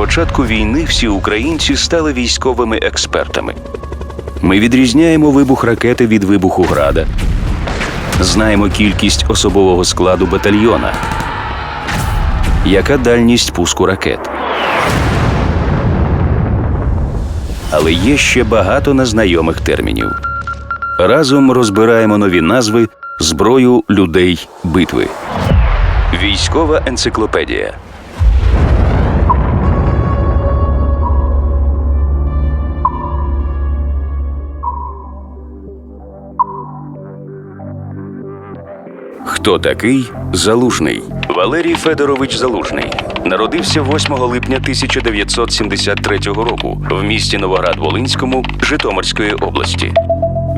початку війни всі українці стали військовими експертами. Ми відрізняємо вибух ракети від вибуху града, знаємо кількість особового складу батальйона, яка дальність пуску ракет. Але є ще багато незнайомих термінів. Разом розбираємо нові назви зброю людей битви. Військова енциклопедія. Хто такий Залужний? Валерій Федорович Залужний народився 8 липня 1973 року в місті Новоград-Волинському Житомирської області.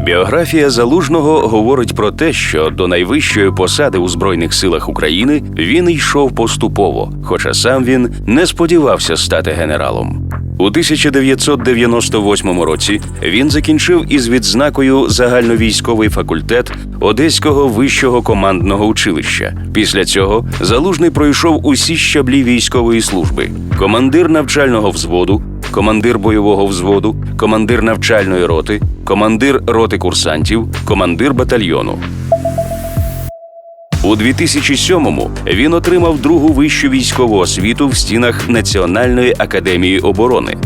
Біографія залужного говорить про те, що до найвищої посади у Збройних силах України він йшов поступово, хоча сам він не сподівався стати генералом. У 1998 році він закінчив із відзнакою загальновійськовий факультет Одеського вищого командного училища. Після цього залужний пройшов усі щаблі військової служби: командир навчального взводу, командир бойового взводу, командир навчальної роти, командир роти курсантів, командир батальйону. У 2007-му він отримав другу вищу військову освіту в стінах Національної академії оборони.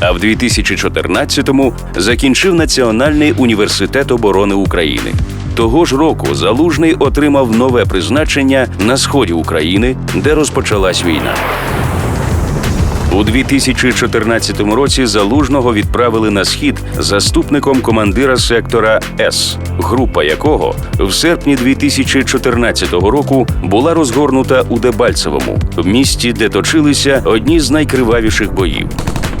А в 2014-му закінчив Національний університет оборони України. Того ж року Залужний отримав нове призначення на сході України, де розпочалась війна. У 2014 році залужного відправили на схід заступником командира сектора С, група якого в серпні 2014 року була розгорнута у Дебальцевому, в місті, де точилися одні з найкривавіших боїв.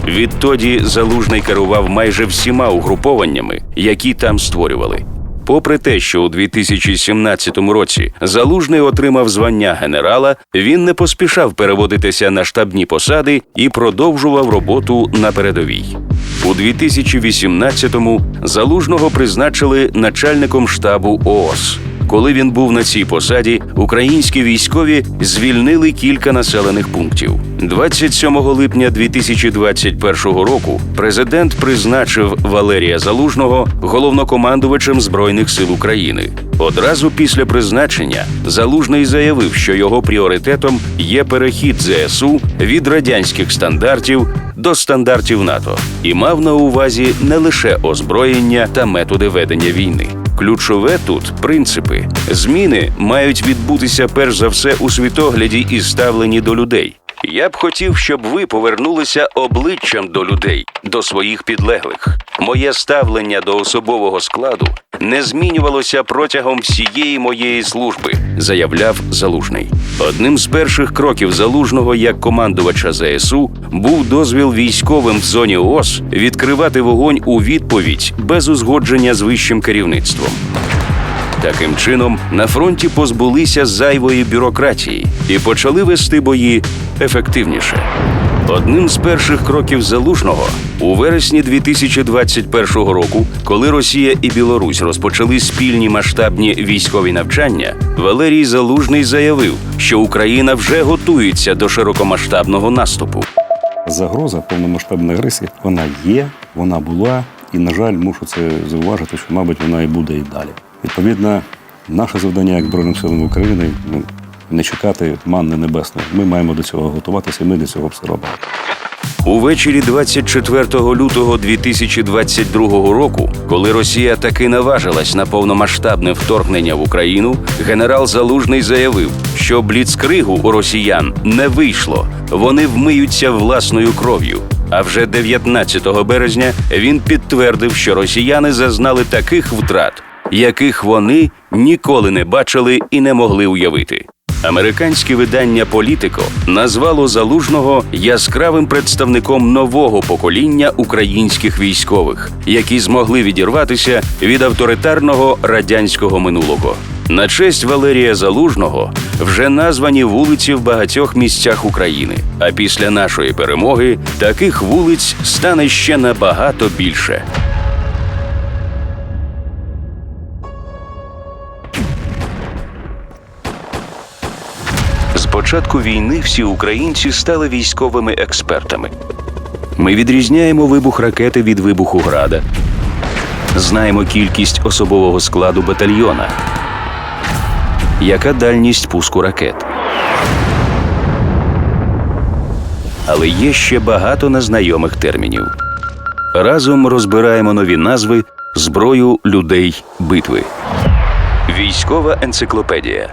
Відтоді залужний керував майже всіма угрупованнями, які там створювали. Попри те, що у 2017 році залужний отримав звання генерала, він не поспішав переводитися на штабні посади і продовжував роботу на передовій. У 2018-му залужного призначили начальником штабу ООС. Коли він був на цій посаді, українські військові звільнили кілька населених пунктів. 27 липня 2021 року президент призначив Валерія Залужного головнокомандувачем збройних сил України. Одразу після призначення Залужний заявив, що його пріоритетом є перехід ЗСУ від радянських стандартів до стандартів НАТО і мав на увазі не лише озброєння та методи ведення війни. Ключове тут принципи. Зміни мають відбутися перш за все у світогляді і ставленні до людей. Я б хотів, щоб ви повернулися обличчям до людей, до своїх підлеглих. Моє ставлення до особового складу не змінювалося протягом всієї моєї служби, заявляв Залужний. Одним з перших кроків залужного як командувача ЗСУ був дозвіл військовим в зоні ООС відкривати вогонь у відповідь без узгодження з вищим керівництвом. Таким чином, на фронті позбулися зайвої бюрократії і почали вести бої ефективніше. Одним з перших кроків залужного у вересні 2021 року, коли Росія і Білорусь розпочали спільні масштабні військові навчання, Валерій Залужний заявив, що Україна вже готується до широкомасштабного наступу. Загроза повномасштабної агресії вона є, вона була, і, на жаль, мушу це зауважити, що, мабуть, вона і буде і далі. Відповідно, наше завдання як Збройним силам України ну, не чекати манни небесної. Ми маємо до цього готуватися, і ми для цього все робимо. Увечері 24 лютого 2022 року, коли Росія таки наважилась на повномасштабне вторгнення в Україну, генерал Залужний заявив, що бліцкригу у росіян не вийшло. Вони вмиються власною кров'ю. А вже 19 березня він підтвердив, що росіяни зазнали таких втрат, яких вони ніколи не бачили і не могли уявити. Американське видання Політико назвало залужного яскравим представником нового покоління українських військових, які змогли відірватися від авторитарного радянського минулого. На честь Валерія Залужного вже названі вулиці в багатьох місцях України. А після нашої перемоги таких вулиць стане ще набагато більше. Початку війни всі українці стали військовими експертами. Ми відрізняємо вибух ракети від вибуху града, знаємо кількість особового складу батальйона, яка дальність пуску ракет. Але є ще багато незнайомих термінів. Разом розбираємо нові назви зброю людей битви. Військова енциклопедія.